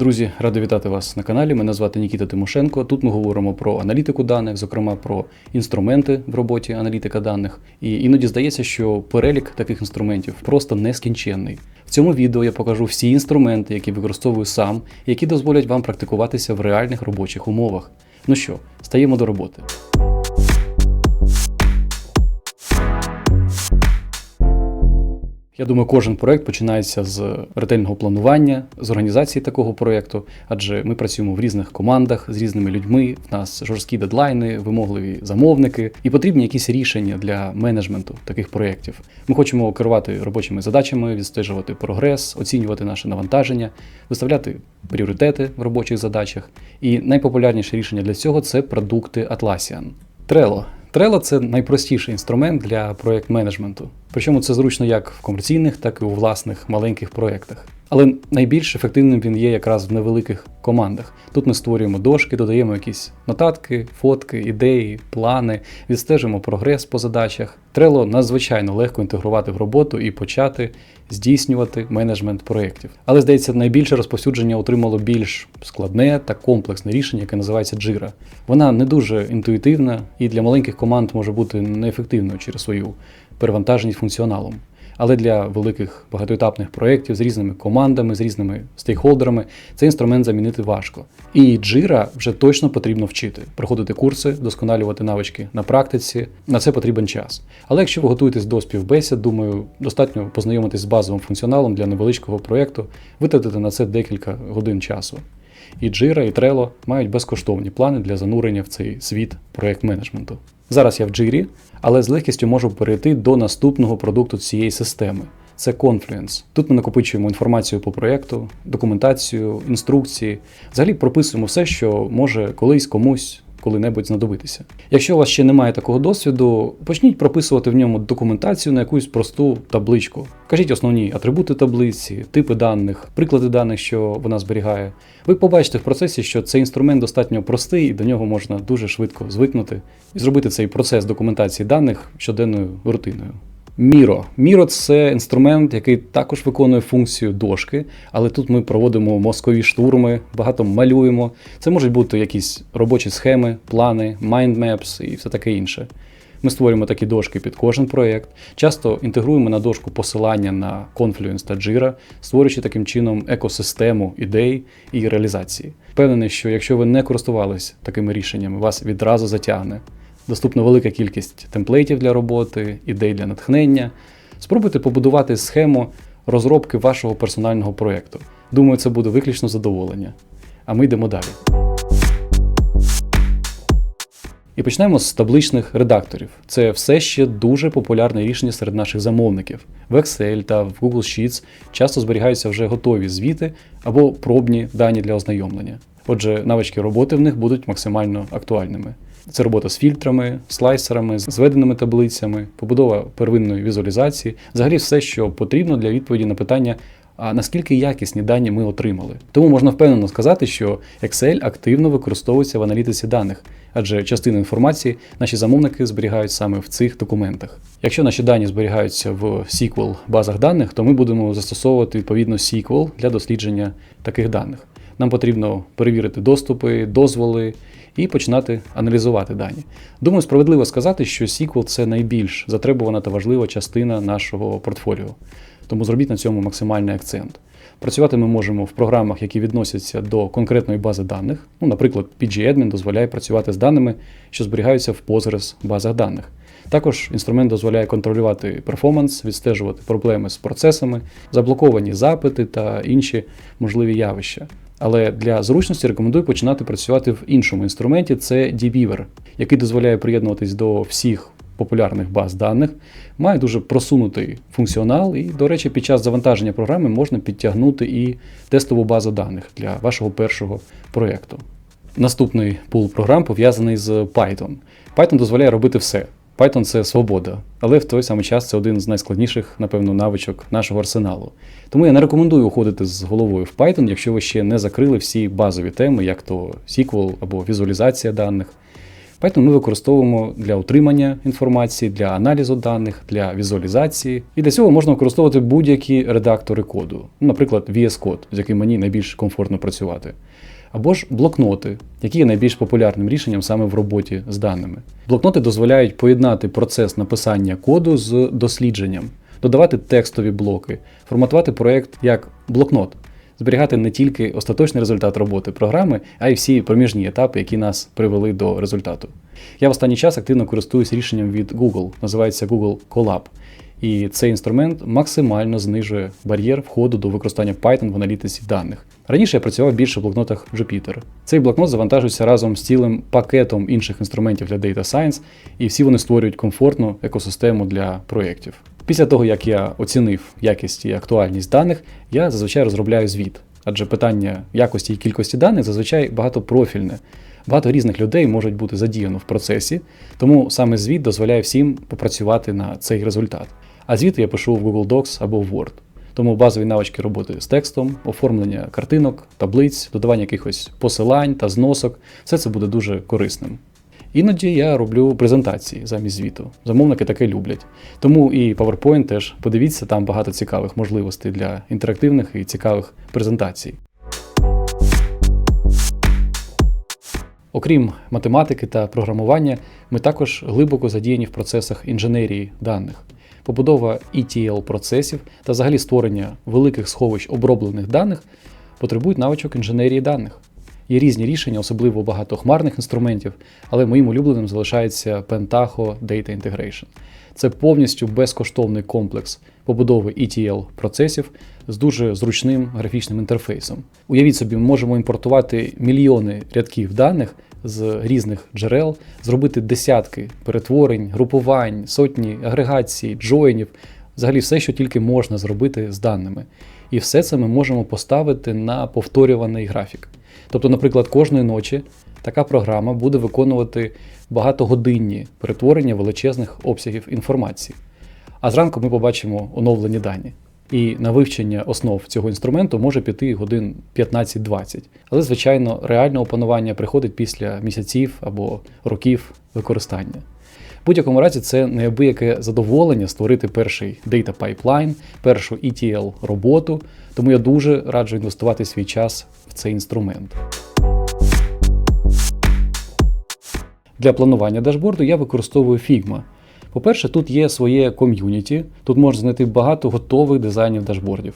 Друзі, радий вітати вас на каналі. Мене звати Нікіта Тимошенко. Тут ми говоримо про аналітику даних, зокрема про інструменти в роботі аналітика даних. І іноді здається, що перелік таких інструментів просто нескінченний. В цьому відео я покажу всі інструменти, які використовую сам, які дозволять вам практикуватися в реальних робочих умовах. Ну що, стаємо до роботи. Я думаю, кожен проект починається з ретельного планування, з організації такого проекту, адже ми працюємо в різних командах з різними людьми. В нас жорсткі дедлайни, вимогливі замовники, і потрібні якісь рішення для менеджменту таких проєктів. Ми хочемо керувати робочими задачами, відстежувати прогрес, оцінювати наше навантаження, виставляти пріоритети в робочих задачах. І найпопулярніше рішення для цього це продукти Atlassian. Trello. Trello – це найпростіший інструмент для проєкт менеджменту. Причому це зручно як в комерційних, так і у власних маленьких проєктах. Але найбільш ефективним він є якраз в невеликих командах. Тут ми створюємо дошки, додаємо якісь нотатки, фотки, ідеї, плани, відстежимо прогрес по задачах. Trello надзвичайно легко інтегрувати в роботу і почати здійснювати менеджмент проєктів. Але здається, найбільше розповсюдження отримало більш складне та комплексне рішення, яке називається Jira. Вона не дуже інтуїтивна і для маленьких команд може бути неефективною через свою перевантаженість функціоналом. Але для великих багатоетапних проєктів з різними командами, з різними стейкхолдерами цей інструмент замінити важко. І Jira вже точно потрібно вчити, проходити курси, досконалювати навички на практиці. На це потрібен час. Але якщо ви готуєтесь до співбесід, думаю, достатньо познайомитись з базовим функціоналом для невеличкого проєкту, витратити на це декілька годин часу. І Jira, і Trello мають безкоштовні плани для занурення в цей світ проєкт менеджменту. Зараз я в Jira, але з легкістю можу перейти до наступного продукту цієї системи. Це Confluence. Тут ми накопичуємо інформацію по проєкту, документацію, інструкції. Взагалі прописуємо все, що може колись комусь коли-небудь знадобитися. Якщо у вас ще немає такого досвіду, почніть прописувати в ньому документацію на якусь просту табличку. Кажіть основні атрибути таблиці, типи даних, приклади даних, що вона зберігає. Ви побачите в процесі, що цей інструмент достатньо простий і до нього можна дуже швидко звикнути і зробити цей процес документації даних щоденною рутиною. Міро. Міро це інструмент, який також виконує функцію дошки, але тут ми проводимо мозкові штурми, багато малюємо. Це можуть бути якісь робочі схеми, плани, mindmaps і все таке інше. Ми створюємо такі дошки під кожен проєкт. Часто інтегруємо на дошку посилання на Confluence та Jira, створюючи таким чином екосистему ідей і реалізації. Впевнений, що якщо ви не користувались такими рішеннями, вас відразу затягне. Доступна велика кількість темплейтів для роботи, ідей для натхнення. Спробуйте побудувати схему розробки вашого персонального проєкту. Думаю, це буде виключно задоволення. А ми йдемо далі. І почнемо з табличних редакторів. Це все ще дуже популярне рішення серед наших замовників. В Excel та в Google Sheets часто зберігаються вже готові звіти або пробні дані для ознайомлення. Отже, навички роботи в них будуть максимально актуальними. Це робота з фільтрами, слайсерами, зведеними таблицями, побудова первинної візуалізації, взагалі все, що потрібно для відповіді на питання, а наскільки якісні дані ми отримали. Тому можна впевнено сказати, що Excel активно використовується в аналітиці даних, адже частину інформації наші замовники зберігають саме в цих документах. Якщо наші дані зберігаються в SQL базах даних, то ми будемо застосовувати відповідно SQL для дослідження таких даних. Нам потрібно перевірити доступи, дозволи і починати аналізувати дані. Думаю, справедливо сказати, що SQL – це найбільш затребувана та важлива частина нашого портфоліо. Тому зробіть на цьому максимальний акцент. Працювати ми можемо в програмах, які відносяться до конкретної бази даних. Ну, Наприклад, PG-Admin дозволяє працювати з даними, що зберігаються в Postgres базах даних. Також інструмент дозволяє контролювати перформанс, відстежувати проблеми з процесами, заблоковані запити та інші можливі явища. Але для зручності рекомендую починати працювати в іншому інструменті це dbeaver, який дозволяє приєднуватись до всіх популярних баз даних, має дуже просунутий функціонал, і, до речі, під час завантаження програми можна підтягнути і тестову базу даних для вашого першого проєкту. Наступний пул програм пов'язаний з Python. Python дозволяє робити все. Python це свобода, але в той самий час це один з найскладніших, напевно, навичок нашого арсеналу. Тому я не рекомендую уходити з головою в Python, якщо ви ще не закрили всі базові теми, як то SQL або візуалізація даних. Python ми використовуємо для утримання інформації, для аналізу даних, для візуалізації. І для цього можна використовувати будь-які редактори коду, наприклад, VS Code, з яким мені найбільш комфортно працювати. Або ж блокноти, які є найбільш популярним рішенням саме в роботі з даними. Блокноти дозволяють поєднати процес написання коду з дослідженням, додавати текстові блоки, форматувати проєкт як блокнот, зберігати не тільки остаточний результат роботи програми, а й всі проміжні етапи, які нас привели до результату. Я в останній час активно користуюсь рішенням від Google, називається Google Colab. І цей інструмент максимально знижує бар'єр входу до використання Python в аналітиці даних. Раніше я працював більше в блокнотах Jupyter. Цей блокнот завантажується разом з цілим пакетом інших інструментів для Data Science, і всі вони створюють комфортну екосистему для проєктів. Після того, як я оцінив якість і актуальність даних, я зазвичай розробляю звіт. Адже питання якості і кількості даних зазвичай багатопрофільне. Багато різних людей можуть бути задіяно в процесі, тому саме звіт дозволяє всім попрацювати на цей результат. А звіти я пишу в Google Docs або в Word. Тому базові навички роботи з текстом, оформлення картинок, таблиць, додавання якихось посилань та зносок все це буде дуже корисним. Іноді я роблю презентації замість звіту. Замовники таке люблять. Тому і PowerPoint теж подивіться, там багато цікавих можливостей для інтерактивних і цікавих презентацій. Окрім математики та програмування, ми також глибоко задіяні в процесах інженерії даних. Побудова etl процесів та взагалі створення великих сховищ оброблених даних потребують навичок інженерії даних. Є різні рішення, особливо багато хмарних інструментів, але моїм улюбленим залишається Pentaho Data Integration. Це повністю безкоштовний комплекс побудови etl процесів з дуже зручним графічним інтерфейсом. Уявіть собі, ми можемо імпортувати мільйони рядків даних з різних джерел, зробити десятки перетворень, групувань, сотні агрегацій, джойнів, взагалі все, що тільки можна зробити з даними. І все це ми можемо поставити на повторюваний графік. Тобто, наприклад, кожної ночі така програма буде виконувати багатогодинні перетворення величезних обсягів інформації. А зранку ми побачимо оновлені дані. І на вивчення основ цього інструменту може піти годин 15-20. Але, звичайно, реальне опанування приходить після місяців або років використання. В будь-якому разі, це неабияке задоволення створити перший Data Pipeline, першу etl роботу, тому я дуже раджу інвестувати свій час в цей інструмент. Для планування дашборду я використовую Figma. По-перше, тут є своє ком'юніті, тут можна знайти багато готових дизайнів дашбордів.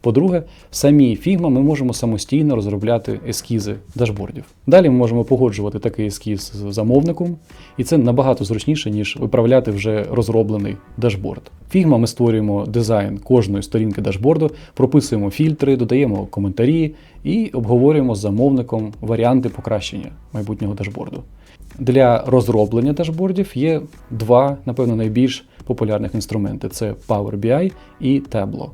По-друге, в самій Figma ми можемо самостійно розробляти ескізи дашбордів. Далі ми можемо погоджувати такий ескіз з замовником, і це набагато зручніше, ніж виправляти вже розроблений дашборд. Figma ми створюємо дизайн кожної сторінки дашборду, прописуємо фільтри, додаємо коментарі і обговорюємо з замовником варіанти покращення майбутнього дашборду. Для розроблення дашбордів є два, напевно, найбільш популярних інструменти: це Power BI і Tableau.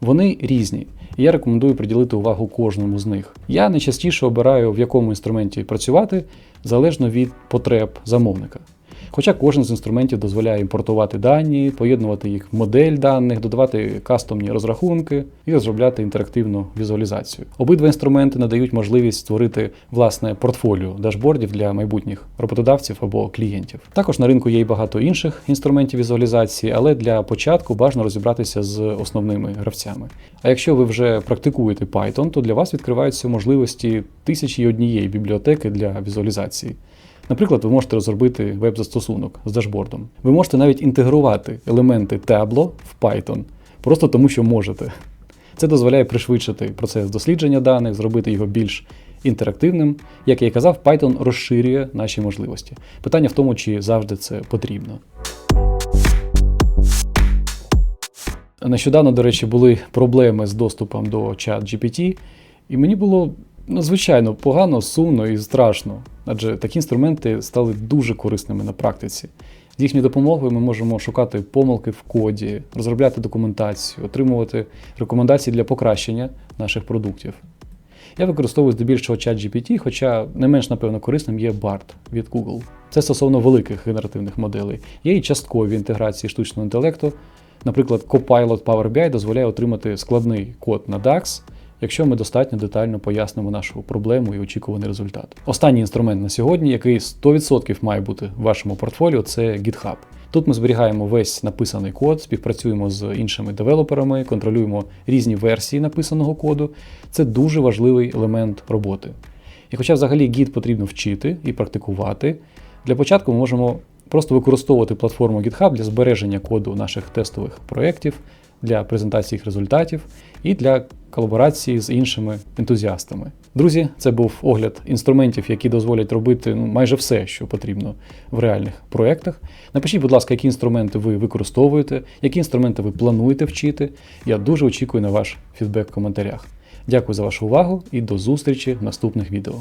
Вони різні, і я рекомендую приділити увагу кожному з них. Я найчастіше обираю, в якому інструменті працювати, залежно від потреб замовника. Хоча кожен з інструментів дозволяє імпортувати дані, поєднувати їх в модель даних, додавати кастомні розрахунки і розробляти інтерактивну візуалізацію. Обидва інструменти надають можливість створити власне портфоліо дашбордів для майбутніх роботодавців або клієнтів. Також на ринку є й багато інших інструментів візуалізації, але для початку бажано розібратися з основними гравцями. А якщо ви вже практикуєте Python, то для вас відкриваються можливості тисячі і однієї бібліотеки для візуалізації. Наприклад, ви можете розробити веб-застосунок з дашбордом. Ви можете навіть інтегрувати елементи Tableau в Python, просто тому що можете. Це дозволяє пришвидшити процес дослідження даних, зробити його більш інтерактивним. Як я і казав, Python розширює наші можливості. Питання в тому, чи завжди це потрібно. Нещодавно, до речі, були проблеми з доступом до ChatGPT, і мені було надзвичайно погано, сумно і страшно, адже такі інструменти стали дуже корисними на практиці. З їхньою допомогою ми можемо шукати помилки в коді, розробляти документацію, отримувати рекомендації для покращення наших продуктів. Я використовую здебільшого ChatGPT, хоча не менш, напевно, корисним є BART від Google. Це стосовно великих генеративних моделей. Є і часткові інтеграції штучного інтелекту. Наприклад, Copilot Power BI дозволяє отримати складний код на DAX якщо ми достатньо детально пояснимо нашу проблему і очікуваний результат. Останній інструмент на сьогодні, який 100% має бути в вашому портфоліо, це GitHub. Тут ми зберігаємо весь написаний код, співпрацюємо з іншими девелоперами, контролюємо різні версії написаного коду. Це дуже важливий елемент роботи. І хоча взагалі гід потрібно вчити і практикувати, для початку ми можемо просто використовувати платформу GitHub для збереження коду наших тестових проєктів, для презентації їх результатів і для колаборації з іншими ентузіастами. Друзі, це був огляд інструментів, які дозволять робити ну, майже все, що потрібно в реальних проєктах. Напишіть, будь ласка, які інструменти ви використовуєте, які інструменти ви плануєте вчити. Я дуже очікую на ваш фідбек в коментарях. Дякую за вашу увагу і до зустрічі в наступних відео.